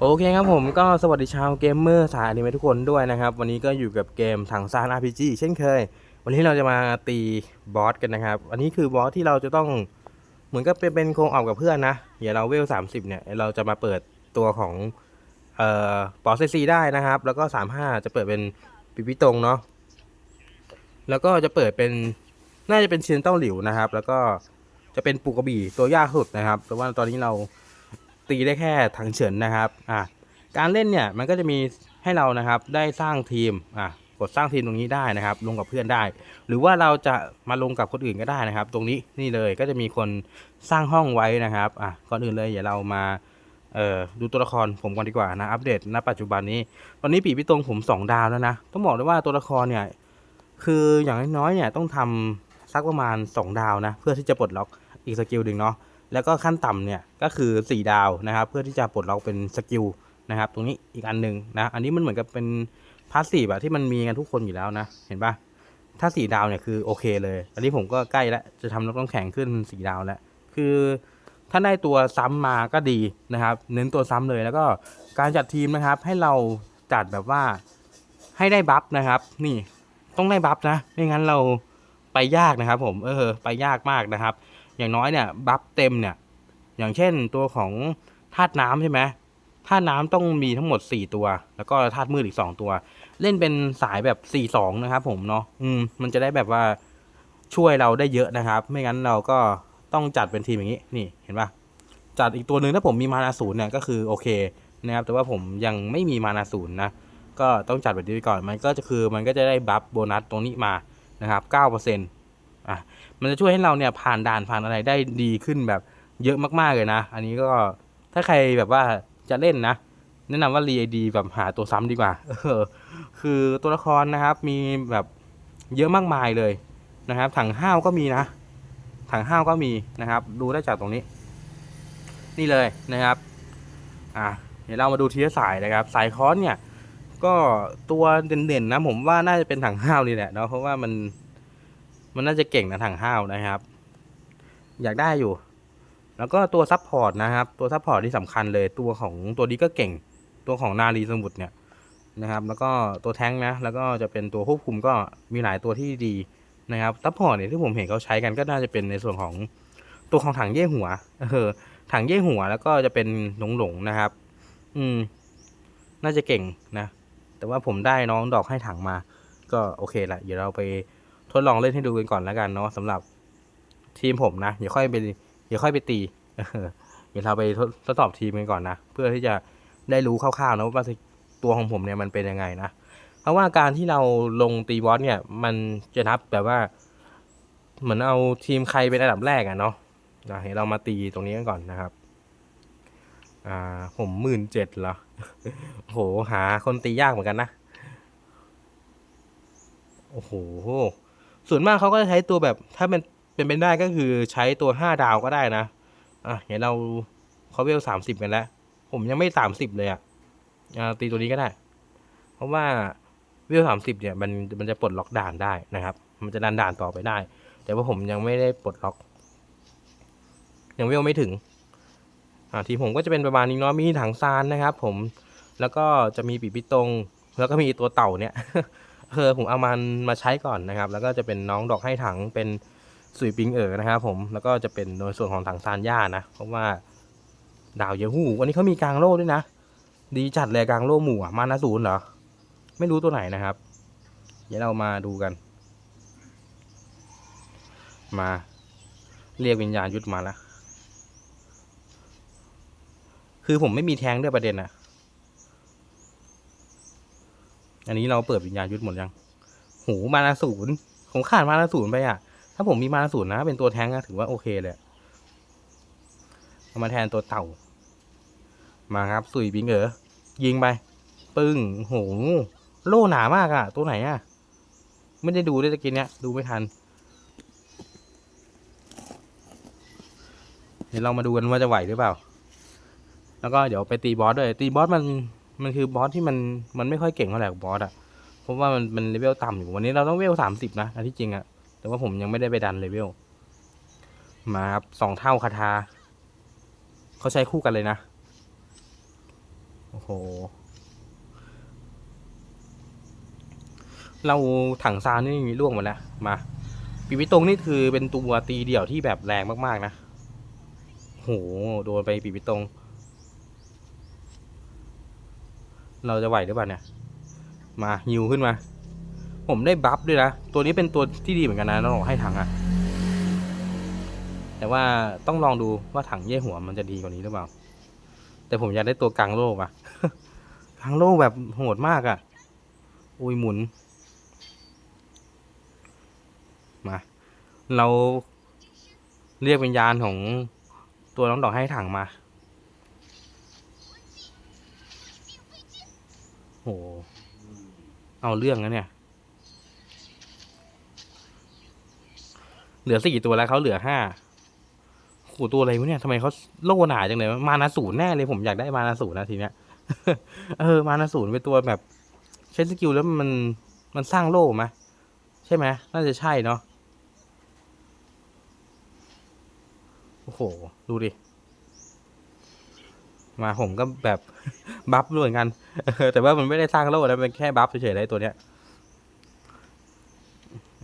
โอเคครับผมก็สวัสดีชาวเกมเมอร์สายอนิเมะทุกคนด้วยนะครับ วันนี้ก็อยู่กับเกมถังซาน RPG เช่นเคย วันนี้เราจะมาตีบอสกันนะครับ อันนี้คือบอสที่เราจะต้องเหมือนกับเป็นเป็นโครงออกกับเพื่อนนะเดี๋ยวเราเวล 30 เนี่ย เราจะมาเปิดตัวของเอ่อบอสซีได้นะครับ แล้วก็ 35 จะเปิดเป็นปิปิตรงเนาะแล้วก็จะเปิดเป็นน่าจะเป็นเชียนเต้าหลิวนะครับ แล้วก็จะเป็นปูกระบี่ตัวยากสุดนะครับแต่ว่าตอนนี้เรา ตีได้แค่ถังเฉินนะครับอะการเล่นเนี่ยมันก็จะมีให้เรานะครับได้สร้างทีมอะกดสร้างทีมตรงนี้ได้นะครับ ลงกับเพื่อนได้ หรือว่าเราจะมาลงกับคนอื่นก็ได้นะครับ ตรงนี้นี่เลยก็จะมีคนสร้างห้องไว้นะครับอะก่อนอื่นเลยเดี๋ยวเรามาเอ่อดูตัวละครผมก่อนดีกว่านะอัปเดตณปัจจุบันนี้ ตอนนี้ปีพี่ตรงผมสองดาวแล้วนะ ต้องบอกเลยว่าตัวละครเนี่ยคืออย่างน้อยๆเนี่ยต้องทำสักประมาณ 2 ดาวนะ เพื่อที่จะปลดล็อกอีกสกิลหนึ่งเนาะ แล้วก็ขั้นต่ำเนี่ยก็คือ 4 ดาวนะครับ เพื่อที่จะปลดล็อกเป็นสกิลนะครับ ตรงนี้อีกอันหนึ่งนะ อันนี้มันเหมือนกับเป็นพาสซีฟอะที่มันมีกันทุกคนอยู่แล้วนะ เห็นปะถ้า 4 ดาวเนี่ยคือโอเคเลย อันนี้ผมก็ใกล้แล้วจะทำน้ำแข็งขึ้น 4 ดาวแล้ว คือถ้าได้ตัวซ้ำมาก็ดีนะครับ เน้นตัวซ้ำเลยแล้วก็การจัดทีมนะครับ ให้เราจัดแบบว่าให้ได้บัฟนะครับ นี่ต้องได้บัฟนะ ไม่งั้นเราไปยากนะครับ ผมเออไปยากมากนะครับ อย่างน้อยเนี่ยบัฟเต็มเนี่ย อย่างเช่นตัวของธาตุน้ำใช่ไหมธาตุน้ำต้องมีทั้งหมด 4 ตัว แล้วก็ธาตุมืดอีก 2 ตัว เล่นเป็นสายแบบ 4-2 นะครับผมเนาะอืมมันจะได้แบบว่าช่วยเราได้เยอะนะครับ ไม่งั้นเราก็ต้องจัดเป็นทีมอย่างนี้นี่เห็นปะจัดอีกตัวหนึ่งถ้าผมมีมานาศูนย์เนี่ยก็คือโอเคนะครับแต่ว่าผมยังไม่มีมานาศูนย์นะก็ต้องจัดแบบนี้ไปก่อนมันก็จะคือมันก็จะได้บัฟโบนัสตรงนี้มานะครับ9% อะมันจะช่วยให้เราเนี่ยผ่านด่านผ่านอะไรได้ดีขึ้นแบบเยอะมากๆเลยนะ อันนี้ก็ถ้าใครแบบว่าจะเล่นนะ แนะนำว่ารีไอดีแบบหาตัวซ้ำดีกว่าออคือตัวละครนะครับมีแบบเยอะมากมายเลยนะครับ ถังห้าวก็มีนะ ถังห้าวก็มีนะครับ ดูได้จากตรงนี้ นี่เลยนะครับ อะเดี๋ยวเรามาดูทีละสายนะครับ สายคอนเนี่ย ก็ตัวเด่นๆนะ ผมว่าน่าจะเป็นถังห้าวนี่แหละเนาะเพราะว่ามัน มันน่าจะเก่งนะถังห้าวนะครับ อยากได้อยู่ แล้วก็ตัวซับพอร์ตนะครับ ตัวซับพอร์ตที่สำคัญเลย ตัวของตัวนี้ก็เก่ง ตัวของนารีสมุทรเนี่ยนะครับ แล้วก็ตัวแท้งนะ แล้วก็จะเป็นตัวควบคุมก็มีหลายตัวที่ดีนะครับซับพอร์ตเนี่ยที่ผมเห็นเขาใช้กันก็น่าจะเป็นในส่วนของตัวของถังเย่หัว เออ ถังเย่หัวแล้วก็จะเป็นหลงหลงนะครับ อืม น่าจะเก่งนะ แต่ว่าผมได้น้องดอกให้ถังมา ก็โอเคละ เดี๋ยวเราไป ทดลองเล่นให้ดูกันก่อนแล้วกันเนาะสำหรับทีมผมนะเดี๋ยวค่อยไปเดี๋ยวค่อยไปตีเดี๋ยวเราไปทดสอบทีมกันก่อนนะเพื่อที่จะได้รู้คร่าวๆนะว่าตัวของผมเนี่ยมันเป็นยังไงนะเพราะว่าการที่เราลงตีบอสเนี่ย มันจะนับแบบว่า เหมือนเอาทีมใครเป็นอันดับแรกอะเนาะอะเดี๋ยวเรามาตีตรงนี้กันก่อนนะครับ อ่าผมหมื่นเจ็ดเหรอโหหาคนตียากเหมือนกันนะ โอ้โห ส่วนมากเขาก็จะใช้ตัวแบบถ้าเป็นเป็นไปได้ก็คือใช้ตัวห้าดาวก็ได้นะอะเดี๋ยวเราเขาเวลสามสิบกันแล้ว ผมยังไม่สามสิบเลยอะอ่าตีตัวนี้ก็ได้ เพราะว่าเวลสามสิบเนี่ยมันมันจะปลดล็อกด่านได้นะครับ มันจะดันด่านต่อไปได้ แต่ว่าผมยังไม่ได้ปลดล็อก ยังเวลไม่ถึงอ่าทีผมก็จะเป็นประมาณนี้เนาะมีถังซานนะครับ ผมแล้วก็จะมีปีปิตรง แล้วก็มีตัวเต่าเนี่ย เออผมเอามันมาใช้ก่อนนะครับ แล้วก็จะเป็นน้องดอกให้ถังเป็นสุยปิงเอ๋อนะครับผมแล้วก็จะเป็นโดยส่วนของถังซานย่านะเพราะว่าดาวเยอะหูวันนี้เขามีกลางโล่ด้วยนะ ดีจัดเลยกลางโล่หมู่มานาศูนย์เหรอ ไม่รู้ตัวไหนนะครับ เดี๋ยวเรามาดูกัน มาเรียกวิญญาณยุทธมาแล้ว คือผมไม่มีแทงด้วยประเด็นอะ อันนี้เราเปิดวิญญาณยุทธหมดยังโหมานาศูนย์ผมขาดมานาศูนย์ไปอะ ถ้าผมมีมานาศูนย์นะ เป็นตัวแท้งอะถือว่าโอเคเลยเอามาแทนตัวเต่า มาครับสุยบิงเออยิงไป ปึ้งโหโล่หนามากอะ ตัวไหนอะ ไม่ได้ดูด้วยตะกี้เนี้ยดูไม่ทัน เดี๋ยวเรามาดูกันว่าจะไหวหรือเปล่า แล้วก็เดี๋ยวไปตีบอสด้วย ตีบอสมัน มันคือบอสที่มันมันไม่ค่อยเก่งเท่าไหร่กับบอสอะเพราะว่ามันมันเลเวลต่ำอยู่วันนี้เราต้องเลเวลสามสิบนะอันที่จริงอะแต่ว่าผมยังไม่ได้ไปดันเลเวลมาครับสองเท่าคาทาเขาใช้คู่กันเลยนะโอ้โหเราถังซานนี่มีล่วงหมาแล้วมาปีวิตรงนี่คือเป็นตัวตีเดี่ยวที่แบบแรงมากๆนะโหโดนไปปีวิตรง เราจะไหวหรือเปล่าเนี่ย มาฮิวขึ้นมา ผมได้บัฟด้วยนะ ตัวนี้เป็นตัวที่ดีเหมือนกันนะต้องบอกให้ถังอะแต่ว่าต้องลองดูว่าถังเย่หัวมันจะดีกว่านี้หรือเปล่า แต่ผมอยากได้ตัวกลางโลกอะกลางโลกแบบโหดมากอะอุ้ยหมุน มา เราเรียกวิญญาณของตัวน้องดอกให้ถังมา โห เอาเรื่องนะเนี่ย เหลือสี่ตัวแล้วเขาเหลือห้าโหตัวอะไรวะเนี่ยทำไมเขาโล่หนาจังเลย มานาศูนย์แน่เลยผมอยากได้มานาศูนย์นะทีเนี้ย เออ มานาศูนย์เป็นตัวแบบ ใช้สกิลแล้วมันมันสร้างโล่ไหมใช่ไหมน่าจะใช่เนาะโอ้โห ดูดิ มาผมก็แบบบัฟด้วยเหมือนกันแต่ว่ามันไม่ได้สร้างโล่นะเป็นแค่บัฟเฉยๆเลยตัวเนี้ย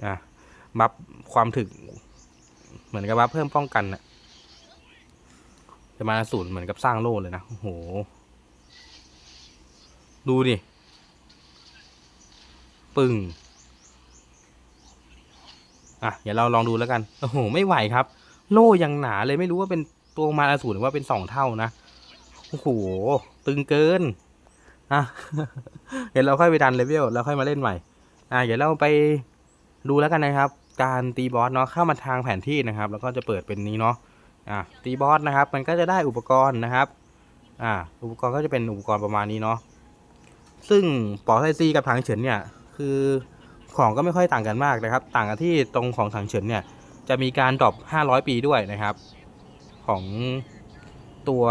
อะบัฟความถึก เหมือนกับบัฟเพิ่มป้องกันน่ะแต่มาศูนย์เหมือนกับสร้างโล่เลยนะโอ้โห ดูดิปึ้งอะเดี๋ยวเราลองดูแล้วกัน โอ้โห ไม่ไหวครับ โล่ยังหนาเลยไม่รู้ว่าเป็นตัวมาอสูรหรือว่าเป็นสองเท่านะ โอ้โห ตึงเกินอะเดี๋ยวเราค่อยไปดันเลเวลแล้วค่อยมาเล่นใหม่ อะเดี๋ยวเราไปดูแล้วกันนะครับ การตีบอสเนาะเข้ามาทางแผนที่นะครับ แล้วก็จะเปิดเป็นนี้เนาะอะตีบอสนะครับ มันก็จะได้อุปกรณ์นะครับ อ่า อุปกรณ์ก็จะเป็นอุปกรณ์ประมาณนี้เนาะซึ่งปอไซซีกับถังเฉินเนี่ยคือของก็ไม่ค่อยต่างกันมากนะครับ ต่างกันที่ตรงของถังเฉินเนี่ยจะมีการดรอป500 ปีด้วยนะครับ ของตัว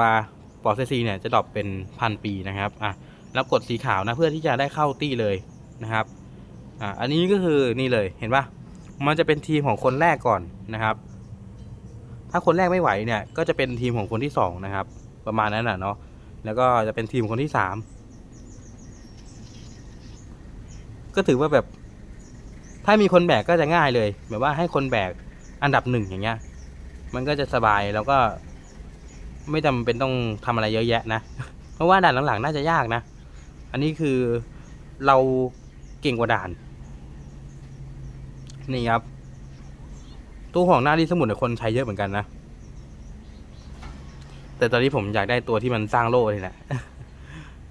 ปอไซซีเนี่ยจะดรอปเป็นพันปีนะครับอะแล้วกดสีขาวนะเพื่อที่จะได้เข้าตี้เลยนะครับอะอันนี้ก็คือนี่เลยเห็นปะมันจะเป็นทีมของคนแรกก่อนนะครับ ถ้าคนแรกไม่ไหวเนี่ยก็จะเป็นทีมของคนที่สองนะครับประมาณนั้นน่ะเนาะแล้วก็จะเป็นทีมคนที่สามก็ถือว่าแบบ ถ้ามีคนแบกก็จะง่ายเลย แบบว่าให้คนแบกอันดับหนึ่งอย่างเงี้ย มันก็จะสบายแล้วก็ ไม่จำเป็นต้องทำอะไรเยอะแยะนะ เพราะว่าด่านหลังๆน่าจะยากนะ อันนี้คือเราเก่งกว่าด่าน นี่ครับ ตู้ของหน้าที่สมุดเนี่ยคนใช้เยอะเหมือนกันนะ แต่ตอนนี้ผมอยากได้ตัวที่มันสร้างโล่นี่แหละ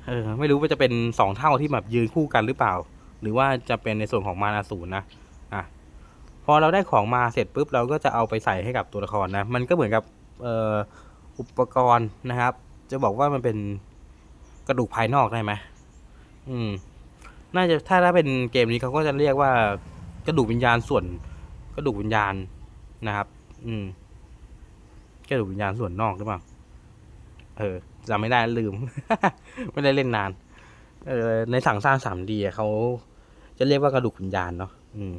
เออไม่รู้ว่าจะเป็นสองเท่าที่แบบยืนคู่กันหรือเปล่า หรือว่าจะเป็นในส่วนของมานาศูนย์นะอะพอเราได้ของมาเสร็จปุ๊บเราก็จะเอาไปใส่ให้กับตัวละครนะ มันก็เหมือนกับ เอ่อ อุปกรณ์นะครับ จะบอกว่ามันเป็นกระดูกภายนอกได้ไหมอืม น่าจะถ้าถ้าเป็นเกมนี้เขาก็จะเรียกว่ากระดูกวิญญาณส่วนกระดูกวิญญาณนะครับ อืมกระดูกวิญญาณส่วนนอกหรือเปล่า เออจำไม่ได้ลืม ไม่ได้เล่นนาน เออในสั่งสร้างสามดีเขาจะเรียกว่ากระดูกวิญญาณเนาะ อืม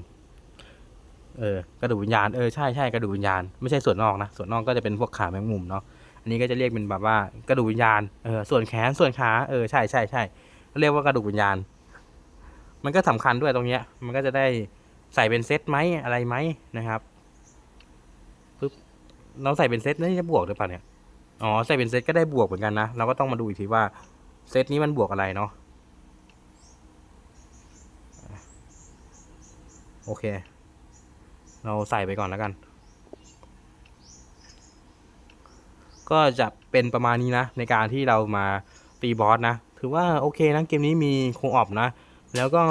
เออ กระดูกวิญญาณ เออ ใช่ใช่กระดูกวิญญาณ ไม่ใช่ส่วนนอกนะ ส่วนนอกก็จะเป็นพวกขาแมงมุมเนาะ อันนี้ก็จะเรียกเป็นแบบว่ากระดูกวิญญาณเออส่วนแขนส่วนขาเออใช่ใช่ใช่เรียกว่ากระดูกวิญญาณ มันก็สำคัญด้วยตรงเนี้ย มันก็จะได้ใส่เป็นเซตไหมอะไรไหมนะครับปึ๊บเราใส่เป็นเซตนี่จะบวกหรือเปล่าเนี่ยอ๋อใส่เป็นเซตก็ได้บวกเหมือนกันนะเราก็ต้องมาดูอีกทีว่าเซตนี้มันบวกอะไรเนาะโอเค เราใส่ไปก่อนแล้วกัน ก็จะเป็นประมาณนี้นะ ในการที่เรามาตีบอสนะ ถือว่าโอเคนะเกมนี้มีโคออปนะ แล้วก็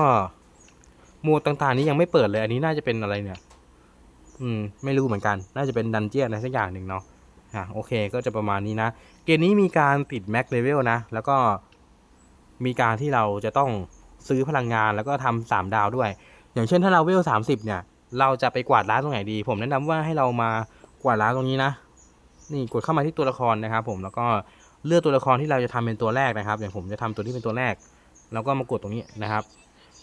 หมวดต่างๆนี้ยังไม่เปิดเลย อันนี้น่าจะเป็นอะไรเนี่ย อืม ไม่รู้เหมือนกัน น่าจะเป็นดันเจี้ยนอะไรสักอย่างหนึ่งเนาะอะโอเคก็จะประมาณนี้นะ เกมนี้มีการติดแม็กเลเวลนะ แล้วก็มีการที่เราจะต้องซื้อพลังงานแล้วก็ทำสามดาวด้วย อย่างเช่นถ้าเราเวลสามสิบเนี่ย เราจะไปกวาดร้านตรงไหนดี ผมแนะนำว่าให้เรามากวาดร้านตรงนี้นะ นี่กดเข้ามาที่ตัวละครนะครับ ผมแล้วก็เลือกตัวละครที่เราจะทำเป็นตัวแรกนะครับ อย่างผมจะทำตัวที่เป็นตัวแรก แล้วก็มากดตรงนี้นะครับ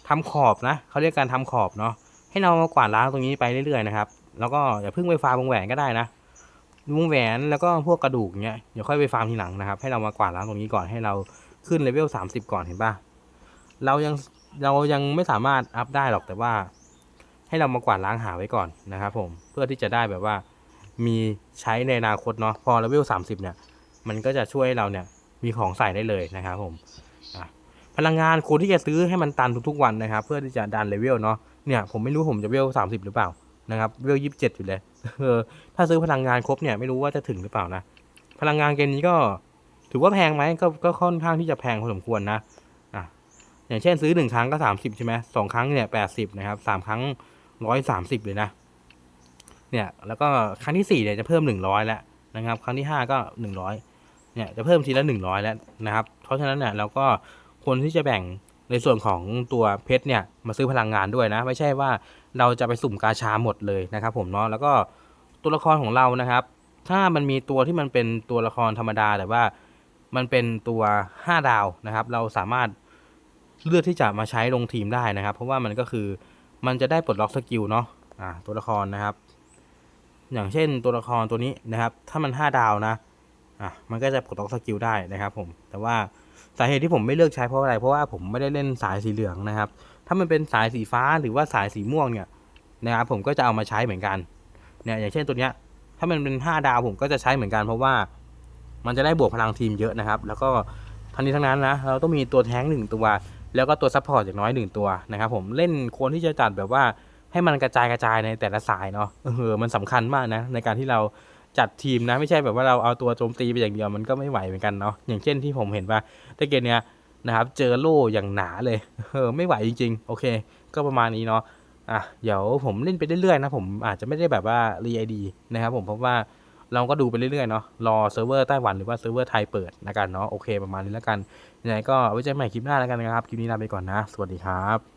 ทำขอบนะเขาเรียกการทำขอบเนาะให้เรามากวาดล้างตรงนี้ไปเรื่อยๆนะครับ แล้วก็อย่าเพิ่งไปฟาร์มวงแหวนก็ได้นะวงแหวนแล้วก็พวกกระดูกเนี้ยเดี๋ยวค่อยไปฟาร์มทีหลังนะครับ ให้เรามากวาดล้างตรงนี้ก่อนให้เราขึ้นเลเวล30ก่อนเห็นปะเรายังเรายังไม่สามารถอัพได้หรอกแต่ว่า ให้เรามากวาดล้างหาไว้ก่อนนะครับ ผมเพื่อที่จะได้แบบว่า มีใช้ในอนาคตเนาะพอเลเวล30 เนี่ย มันก็จะช่วยให้เราเนี่ยมีของใส่ได้เลยนะครับผมพลังงานควรที่จะซื้อให้มันตันทุกๆวันนะครับ เพื่อที่จะดันเลเวลเนาะเนี่ยผมไม่รู้ผมจะเลเวล30หรือเปล่านะครับเลเวล27อยู่เลยเออถ้าซื้อพลังงานครบเนี่ยไม่รู้ว่าจะถึงหรือเปล่านะ พลังงานเกมนี้ก็ถือว่าแพงไหมก็ก็ค่อนข้างที่จะแพงพอสมควรนะอะอย่างเช่นซื้อหนึ่งครั้งก็สามสิบใช่ไหมสองครั้งเนี่ยแปดสิบนะครับสามครั้งร้อยสามสิบเลยนะ เนี่ยแล้วก็ครั้งที่สี่เนี่ยจะเพิ่มหนึ่งร้อยแล้วนะครับ ครั้งที่ห้าก็หนึ่งร้อยเนี่ยจะเพิ่มทีละหนึ่งร้อยแล้วนะครับ เพราะฉะนั้นเนี่ยเราก็ควรที่จะแบ่งในส่วนของตัวเพชรเนี่ยมาซื้อพลังงานด้วยนะ ไม่ใช่ว่าเราจะไปสุ่มกาชาหมดเลยนะครับ ผมเนาะแล้วก็ตัวละครของเรานะครับ ถ้ามันมีตัวที่มันเป็นตัวละครธรรมดาแต่ว่ามันเป็นตัว 5 ดาวนะครับ เราสามารถเลือกที่จะมาใช้ลงทีมได้นะครับ เพราะว่ามันก็คือมันจะได้ปลดล็อกสกิลเนาะอ่าตัวละครนะครับ อย่างเช่นตัวละครตัวนี้นะครับ ถ้ามัน 5 ดาวนะอะมันก็จะปลดล็อกสกิลได้นะครับผมแต่ว่าสาเหตุที่ผมไม่เลือกใช้เพราะอะไร เพราะว่าผมไม่ได้เล่นสายสีเหลืองนะครับ ถ้ามันเป็นสายสีฟ้าหรือว่าสายสีม่วงเนี่ยนะครับผมก็จะเอามาใช้เหมือนกันเนี่ยอย่างเช่นตัวเนี้ยถ้ามันเป็น 5 ดาวผมก็จะใช้เหมือนกัน เพราะว่ามันจะได้บวกพลังทีมเยอะนะครับ แล้วก็ทั้งนี้ทั้งนั้นนะเราต้องมีตัวแท้งหนึ่งตัว แล้วก็ตัวซัพพอร์ตอย่างน้อยหนึ่งตัวนะครับผมเล่นควรที่จะจัดแบบว่า ให้มันกระจายกระจายในแต่ละสายเนาะเออมันสำคัญมากนะ ในการที่เราจัดทีมนะ ไม่ใช่แบบว่าเราเอาตัวโจมตีไปอย่างเดียวมันก็ไม่ไหวเหมือนกันเนาะอย่างเช่นที่ผมเห็นว่าตะเกียเนี้ยนะครับ เจอโล่อย่างหนาเลยเออไม่ไหวจริงๆ โอเค ก็ประมาณนี้เนาะอะเดี๋ยวผมเล่นไปเรื่อยๆนะผมอาจจะไม่ได้แบบว่ารีไอดีนะครับผมเพราะว่าเราก็ดูไปเรื่อยๆเนาะรอเซิร์ฟเวอร์ไต้หวันหรือว่าเซิร์ฟเวอร์ไทยเปิดนะกันเนาะโอเคประมาณนี้แล้วกันยังไงก็ไว้เจอกันใหม่คลิปหน้าแล้วกันนะครับ คลิปนี้ลาไปก่อนนะ สวัสดีครับ